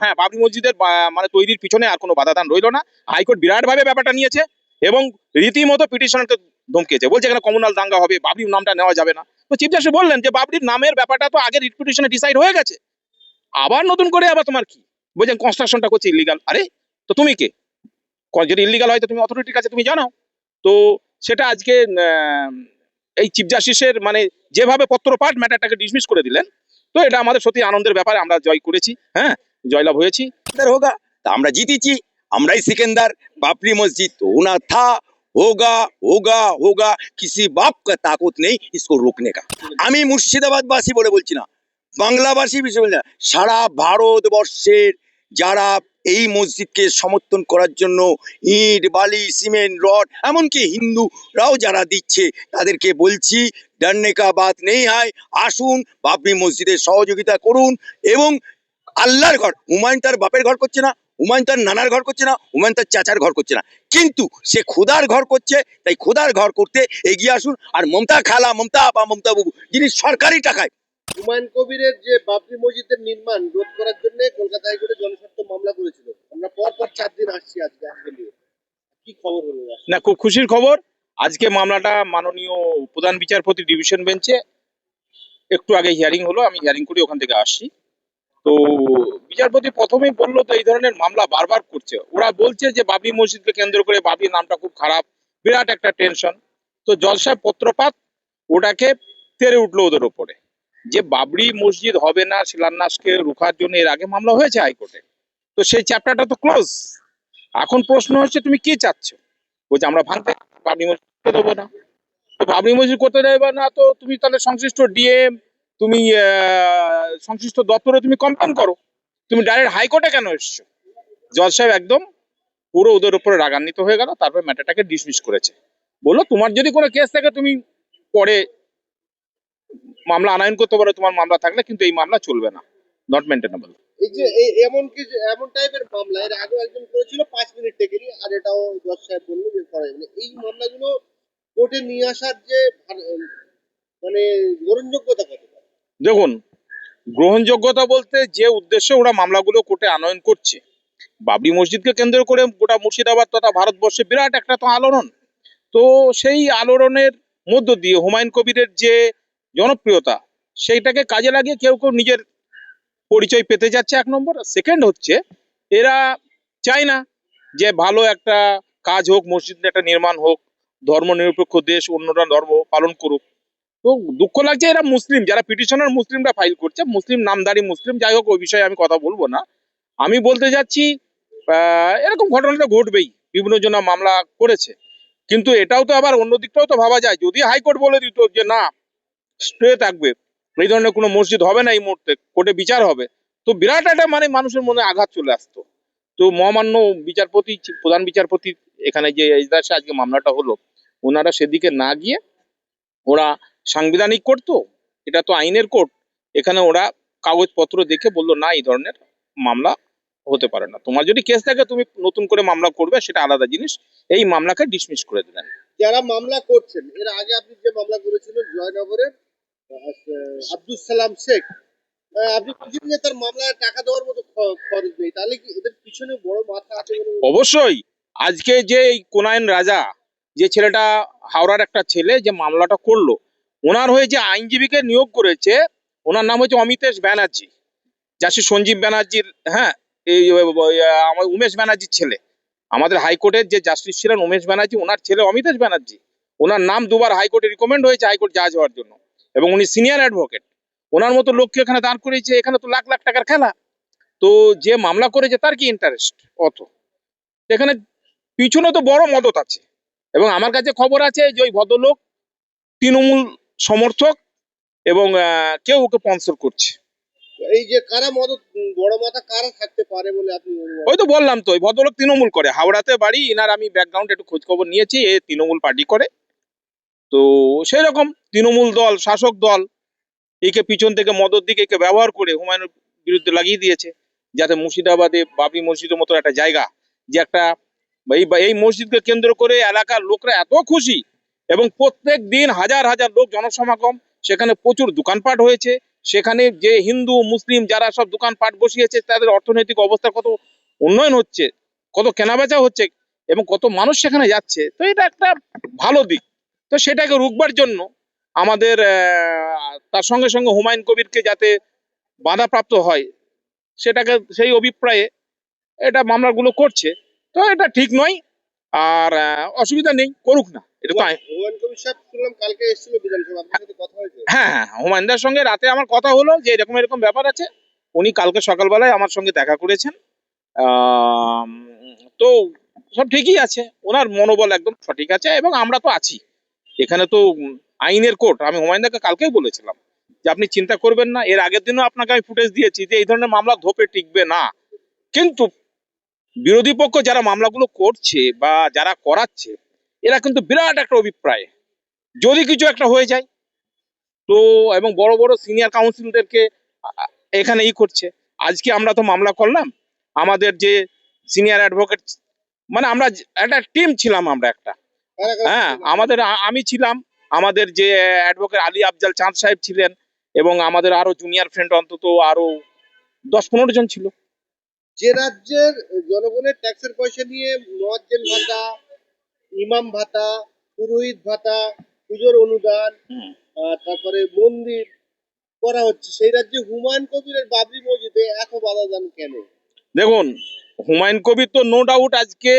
হ্যাঁ বাবরি মসজিদের মানে তৈরির পিছনে আর কোনো বাধাদান রইল না। হাইকোর্ট বিরাট ভাবে ব্যাপারটা নিয়েছে এবং রীতিমতো পিটিশনকে ধমকিয়েছে বলছে, এখানে কমনাল দাঙ্গা হবে, বাবরির নামটা নেওয়া যাবে না। তো চিফ জাস্টিস বললেন যে, বাবরির নামের ব্যাপারটা তো আগে রিট পিটিশনে ডিসাইড হয়ে গেছে। আবার নতুন করে আবার তোমার কি? বলছেন, কনস্ট্রাকশনটা করছে ইলিগাল। আরে, তো তুমি কে? যদি ইলিগাল হয় তো তুমি অথরিটির কাছে তুমি জানাও। তো সেটা আজকে এই চিফ জাস্টিসের মানে যেভাবে পত্রপাঠ ম্যাটারটাকে ডিসমিস করে দিলেন, তো এটা আমাদের সত্যি আনন্দের ব্যাপারে, আমরা জয় করেছি। হ্যাঁ জয়লাভ হয়েছি सिकंदर होगा तो আমরা জিতেছি আমরাই সিকেন্দার बाबरी मस्जिद होना था होगा होगा होगा किसी बाप का ताकत नहीं इसको रोकने का আমি মুর্শিদাবাদবাসী বলে বলছি না বাংলাভাষী বিষয় বলছি না সারা ভারতবর্ষের যারা এই মসজিদকে সমর্থন করার জন্য ইট বালি সিমেন্ট রড এমনকি হিন্দুরাও যারা দিচ্ছে তাদেরকে বলছি ডরনে কা বাত নেই হয় আসুন বাবরি মসজিদের সহযোগিতা করুন এবং আল্লাহর ঘর। হুমায়ুন তার বাপের ঘর করছে না হুমায়ুন তার নানার ঘর করছে না হুমায়ুন তার চাচার ঘর করছে না। কিন্তু সে খোদার ঘর করছে তাই খোদার ঘর করতে এগিয়ে আসুন। আর মমতা খালা মমতা বা মমতা বাবু যিনি সরকারি টাকায় হুমায়ুন কবিরের যে বাবরি মসজিদের নির্মাণ রোধ করার জন্য কলকাতা হাইকোর্টে জনস্বার্থ মামলা করেছিল। আমরা পর পর চার দিন আসছি আজকে কি খবর হলো? না খুব খুশির খবর। আজকে মামলাটা মাননীয় প্রধান বিচারপতি ডিভিশন বেঞ্চে একটু আগে হিয়ারিং হলো আমি হিয়ারিং করে ওখান থেকে আসছি। তো বিচারপতি প্রথমেই বলল তো এই ধরনের মামলা বারবার করছে। ওরা বলছে যে বাবরি মসজিদকে কেন্দ্র করে বাবরি নামটা খুব খারাপ, বিরাট একটা টেনশন তো জলসায় পত্রপাত ওটাকে তেরে উঠল ওদের ওপরে যে বাবরি মসজিদ হবে না শিলান্যাসকে রুখার জন্য এর আগে মামলা হয়েছে হাইকোর্টে। তো সেই চ্যাপ্টারটা তো ক্লোজ এখন প্রশ্ন হচ্ছে, তুমি কি চাচ্ছ? বলছে, আমরা ভাঙতে বাবরি মসজিদ দেবো না। তো বাবরি মসজিদ করতে দেবে না, তো তুমি তাহলে সংশ্লিষ্ট ডিএম তুমি সংশ্লিষ্ট দপ্তরে তুমি কমপ্লেন করো। তুমি ডাইরেক্ট হাইকোর্টে কেন এসছো? জজ সাহেব একদম পুরো ওদের উপরে রাগান্বিত হয়ে গেল, তারপর ম্যাটারটাকে ডিসমিস করেছে। বলল, তোমার যদি কোনো কেস থাকে, তুমি পরে মামলা আনায়ন করতে পারো, তোমার মামলা থাকলে, কিন্তু এই মামলা চলবে না। নট মেনটেনেবল এই যে এমন কিছু এমন টাইপের মামলা একজন করেছিল পাঁচ মিনিট আর এটাও জজ সাহেব বলল এই মামলাগুলো কোর্টে নিয়ে আসার যে মানে গ্রহণযোগ্যতা কত? দেখুন, গ্রহণযোগ্যতা বলতে যে উদ্দেশ্যে ওরা মামলাগুলো কোর্টে আনয়ন করছে, বাবরি মসজিদকে কেন্দ্র করে গোটা মুর্শিদাবাদ তথা ভারতবর্ষে বিরাট একটা তো আলোড়ন। তো সেই আলোড়নের মধ্য দিয়ে হুমায়ুন কবিরের যে জনপ্রিয়তা, সেইটাকে কাজে লাগিয়ে কেউ কেউ নিজের পরিচয় পেতে যাচ্ছে এক নম্বর। সেকেন্ড হচ্ছে, এরা চায় না যে ভালো একটা কাজ হোক মসজিদ একটা নির্মাণ হোক ধর্ম নিরপেক্ষ দেশ অন্যরা ধর্ম পালন করুক। তো দুঃখ লাগছে এরা মুসলিম, যারা পিটিশনার মুসলিমরা ফাইল করছে, মুসলিম নামদারি মুসলিম, যাই হোক, ওই বিষয়ে আমি কথা বলব না। আমি বলতে যাচ্ছি এরকম ঘটনাটা ঘটবেই, বিভিন্ন জন মামলা করেছে। কিন্তু এটাও তো আবার অন্য দিকটাও তো ভাবা যায়। যদি হাইকোর্ট বলে দিত যে না স্টে থাকবে, এই ধরনের কোনো মসজিদ হবে না এই মুহূর্তে, কোর্টে বিচার হবে, তো বিরাট একটা মানে মানুষের মনে আঘাত চলে আসতো। তো মহামান্য বিচারপতি, প্রধান বিচারপতি এখানে যে এজলাসে আজকে মামলাটা হলো, ওনারা সেদিকে না গিয়ে ওরা সাংবিধানিক কোর্ট তো এটা তো আইনের কোর্ট। এখানে ওরা কাগজপত্র দেখে বলল না এই ধরনের মামলা হতে পারে না। তোমার যদি কেস থাকে তুমি নতুন করে মামলা করবে সেটা আলাদা জিনিস। এই মামলাকে ডিসমিস করে দিলেন যারা মামলা করছেন এর আগে আপনি যে মামলা করেছিলেন জয়নগরের আব্দুল সালাম শেখ আপনি যে তার মামলায় টাকা দেওয়ার মতো খরচ নেই। তাহলে কি এদের পিছনে বড় মাথা আছে অবশ্যই। আজকে যে এই কোনায়ন রাজা যে ছেলেটা হাওড়ার একটা ছেলে যে মামলাটা করল ওনার হয়ে যে আইনজীবীকে নিয়োগ করেছে, ওনার নাম হচ্ছে অমিতেশ ব্যানার্জি। যাসি সঞ্জীব ব্যানার্জির হ্যাঁ এই উমেশ ব্যানার্জির ছেলে। আমাদের হাইকোর্টের যে জাস্টিস ছিলেন উমেশ ব্যানার্জি, ওনার ছেলে অমিতেশ ব্যানার্জি। ওনার নাম দুবার হাইকোর্টে রিকমেন্ড হয়েছে হাইকোর্ট জাজ হওয়ার জন্য। এবং উনি সিনিয়র অ্যাডভোকেট ওনার মতো লোককে এখানে দাঁড় করিয়েছে, এখানে তো লাখ লাখ টাকার খেলা। তো যে মামলা করেছে তার কি ইন্টারেস্ট অত। এখানে পিছনে তো বড় মদত আছে। এবং আমার কাছে খবর আছে যে ওই ভদ্রলোক তৃণমূল সমর্থক এবং কেউ ওকে স্পন্সর করছে। এই যে কারা মদত বড় মাথা কারা থাকতে পারে বলে আপনি ওই তো বললাম তো ওই ভদ্রলোক তৃণমূল করে। হাওড়াতে বাড়ি এনার আমি ব্যাকগ্রাউন্ড একটু খোঁজ খবর নিয়েছি এ তৃণমূল পার্টি করে। তো সেই রকম তৃণমূল দল শাসক দল একে পিছন থেকে মদত দিকে একে ব্যবহার করে হুমায়ুনের বিরুদ্ধে লাগিয়ে দিয়েছে যাতে মুর্শিদাবাদে বাবরি মসজিদের মতো একটা জায়গা যে একটা এই মসজিদকে কেন্দ্র করে এলাকার লোকরা এত খুশি এবং প্রত্যেক দিন হাজার হাজার লোক জনসমাগম, সেখানে প্রচুর দোকানপাট হয়েছে। সেখানে যে হিন্দু, মুসলিম যারা সব দোকানপাট বসিয়েছে, তাদের অর্থনৈতিক অবস্থা কত উন্নয়ন হচ্ছে, কত কেনাবেচা হচ্ছে এবং কত মানুষ সেখানে যাচ্ছে, তো এটা একটা ভালো দিক। তো সেটাকে রুখবার জন্য আমাদের তার সঙ্গে সঙ্গে হুমায়ুন কবিরকে যাতে বাধাপ্রাপ্ত হয়, সেটাকে সেই অভিপ্রায়ে এটা মামলাগুলো করছে। তো এটা ঠিক নয় আর অসুবিধা নেই করুক না। এটা তো হ্যাঁ হ্যাঁ হুমায়ুনদার সঙ্গে রাতে আমার কথা হলো যে এরকম এরকম ব্যাপার আছে। উনি কালকে সকালবেলায় আমার সঙ্গে দেখা করেছেন। তো সব ঠিকই আছে। ওনার মনোবল একদম সঠিক আছে এবং আমরা তো আছি। এখানে তো আইনের কোর্ট আমি হুমায়ুনদাকে কালকেই বলেছিলাম যে আপনি চিন্তা করবেন না এর আগের দিনও আপনাকে আমি ফুটেজ দিয়েছি যে এই ধরনের মামলা ধোপে টিকবে না। কিন্তু বিরোধী পক্ষ যারা মামলাগুলো করছে বা যারা করাচ্ছে, এরা কিন্তু বিরাট একটা অভিপ্রায়। যদি কিছু একটা হয়ে যায়, তো এবং বড় বড় সিনিয়র কাউন্সিলদেরকে এখানে ই করছে। আজকে আমরা তো মামলা করলাম, আমাদের যে সিনিয়র অ্যাডভোকেট মানে আমরা একটা টিম ছিলাম আমরা একটা। হ্যাঁ আমাদের আমি ছিলাম, আমাদের যে অ্যাডভোকেট আলী আফজাল চাঁদ সাহেব ছিলেন এবং আমাদের আরও জুনিয়র ফ্রেন্ড অন্তত আরও দশ পনেরো জন ছিল। যে রাজ্যের জনগণের ট্যাক্সের পয়সা নিয়ে মোয়াজ্জেন ভাতা ইমাম ভাতা পুরোহিত ভাতা পুজোর অনুদান। তারপরে মন্দির করা হচ্ছে। সেই রাজ্যে হুমায়ুন কবিরের বাবরি মসজিদে এত বাধা দান কেন? দেখুন হুমায়ুন কবির তো নো ডাউট আজকে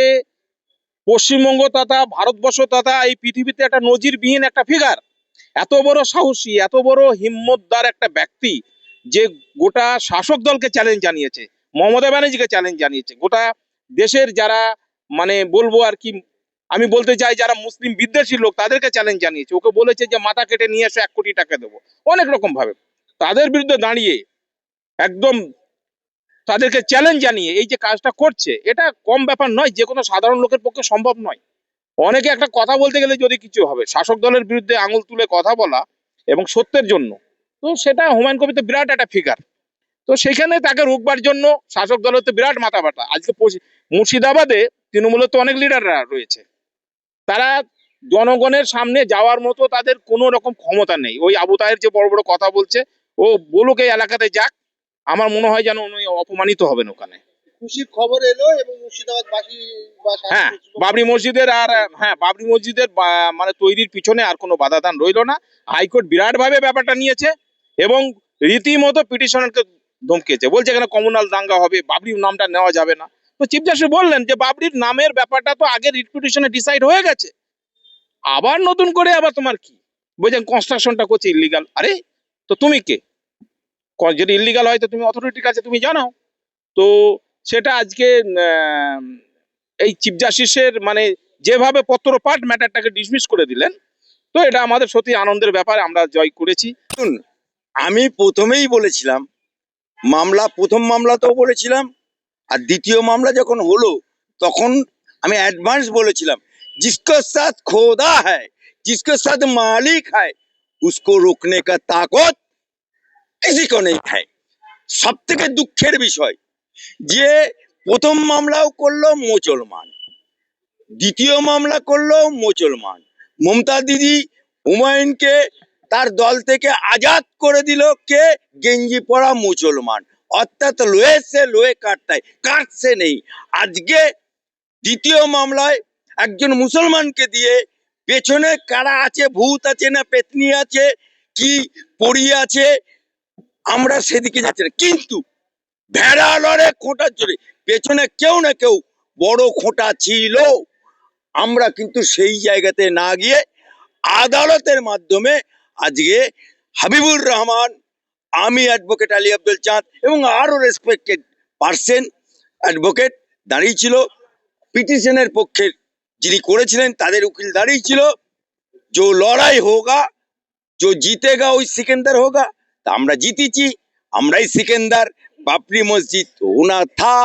পশ্চিমবঙ্গ তথা ভারতবর্ষ তথা এই পৃথিবীতে একটা নজিরবিহীন একটা ফিগার এত বড় সাহসী এত বড় হিম্মতদার একটা ব্যক্তি যে গোটা শাসক দলকে চ্যালেঞ্জ জানিয়েছে। মমতা ব্যানার্জিকে চ্যালেঞ্জ জানিয়েছে গোটা দেশের যারা মানে বলব আর কি, আমি বলতে চাই যারা মুসলিম বিদ্বেষী লোক, তাদেরকে চ্যালেঞ্জ জানিয়েছে। ওকে বলেছে যে, মাথা কেটে নিয়ে এসে, এক কোটি টাকা দেবো। অনেক রকম ভাবে তাদের বিরুদ্ধে দাঁড়িয়ে একদম তাদেরকে চ্যালেঞ্জ জানিয়ে এই যে কাজটা করছে, এটা কম ব্যাপার নয়, যে কোনো সাধারণ লোকের পক্ষে সম্ভব নয়। অনেকে একটা কথা বলতে গেলে যদি কিছু হবে, শাসক দলের বিরুদ্ধে আঙুল তুলে কথা বলা এবং সত্যের জন্য, তো সেটা হুমায়ুন কবির তো বিরাট একটা ফিগার তো সেখানে তাকে রুখবার জন্য শাসক দলের তো বিরাট মাথা ব্যথা। আজকে মুর্শিদাবাদে তৃণমূলের তো অনেক লিডাররা রয়েছে। তারা জনগণের সামনে যাওয়ার মতো তাদের কোনো রকম ক্ষমতা নেই। ওই আবু তাহের যে বড় বড় কথা বলছে ও বলুক এই এলাকাতে যাক আমার মনে হয় যেন উনি অপমানিত হবেন ওখানে। খুশির খবর এলো এবং হ্যাঁ বাবরি মসজিদের আর হ্যাঁ বাবরি মসজিদের মানে তৈরির পিছনে আর কোনো বাধাদান রইল না। হাইকোর্ট বিরাট ভাবে ব্যাপারটা নিয়েছে এবং রীতিমতো পিটিশনারকে ধমকেছে বলছে এখানে কমনাল দাঙ্গা হবে, বাবরির নামটা নেওয়া যাবে না। তো চিফ জাস্টিস বললেন যে, বাবরির নামের ব্যাপারটা তো আগে রিট পিটিশনে ডিসাইড হয়ে গেছে। আবার নতুন করে আবার তোমার কি? বলছেন কনস্ট্রাকশনটা করছে ইলিগাল আরে, তো তুমি কে? যদি ইলিগাল হয় তো তুমি অথরিটির কাছে তুমি জানাও। তো সেটা আজকে এই চিফ জাস্টিসের মানে যেভাবে পত্রপাঠ ম্যাটারটাকে ডিসমিস করে দিলেন, তো এটা আমাদের সত্যি আনন্দের ব্যাপার, আমরা জয় করেছি। আমি প্রথমেই বলেছিলাম মামলা, প্রথম মামলাতেও বলেছিলাম, আর দ্বিতীয় মামলা যখন হলো, তখন আমি অ্যাডভান্স বলেছিলাম জিসকো সাথ খোদা হ্যায় জিসকো সাথ মালিক হ্যায় উসকো রোকনে কা তাকত ইসিকো নেই হয় সব থেকে দুঃখের বিষয়, যে প্রথম মামলাও করল মুসলমান দ্বিতীয় মামলা করল মুসলমান মমতা দিদি, হুমায়ুনকে তার দল থেকে আজাদ করে দিল কে? গেঞ্জি পরা মুসলমান। অর্থাৎ লোহে সে লোহে কাটতায় কাটছে নেই? আজকে দ্বিতীয় মামলায় একজন মুসলমানকে দিয়ে পেছনে কারা আছে? ভূত আছে না পেতনি আছে? কি পড়ি আছে? আমরা সেদিকে যাচ্ছি না। কিন্তু ভেড়া লড়ে খোঁটার জোরে পেছনে কেউ না কেউ বড় খোঁটা ছিল। আমরা কিন্তু সেই জায়গাতে না গিয়ে আদালতের মাধ্যমে আজকে হাবিবুর রহমান আমি অ্যাডভোকেট আলী আব্দুল চাঁদ এবং আরো রেসপেক্টেড পার্সন অ্যাডভোকেট দাঁড়িয়েছিল পিটিশনের পক্ষে যিনি করেছিলেন তাদের উকিল দাঁড়িয়েছিল जो লড়াই হোগা जो জিতেগা ওই সিকেন্দার হোগা তা আমরা জিতেছি আমরাই সিকেন্দার बापरी मस्जिद होना था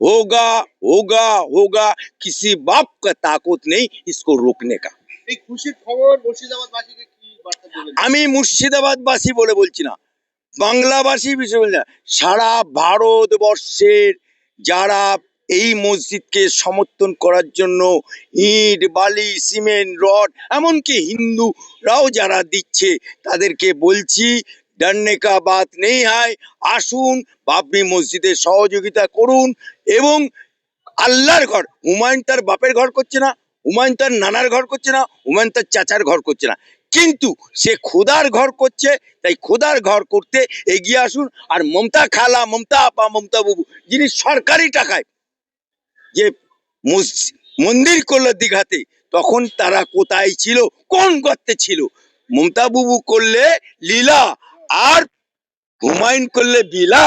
होगा होगा होगा किसी बाप का ताकत नहीं इसको रोकने का এই খুশির খবর মুর্শিদাবাদ আমি মুর্শিদাবাদবাসী বলে বলছি না। বাংলাবাসী বিষয় বলছি না। সারা ভারতবর্ষের যারা এই মসজিদকে সমর্থন করার জন্য ইট, বালি, সিমেন্ট, রড, এমনকি হিন্দুরাও যারা দিচ্ছে, তাদেরকে বলছি, ডান্নেকা বাদ বাত নেই হয়, আসুন বাপনি মসজিদে সহযোগিতা করুন এবং আল্লাহর ঘর। হুমায়ুন তার বাপের ঘর করছে না, হুমায়ুন তার নানার ঘর করছে না, হুমায়ুন তার চাচার ঘর করছে না। কিন্তু সে খোদার ঘর করছে, তাই খোদার ঘর করতে এগিয়ে আসুন। আর মমতা খালা, মমতা আপা, মমতা বাবু, যিনি সরকারি টাকায় যে মন্দির করল দীঘাতে, তখন তারা কোথায় ছিল, কোন গর্তে ছিল? মমতা বাবু করলে লীলা, আর হুমায়ুন করলে বিলা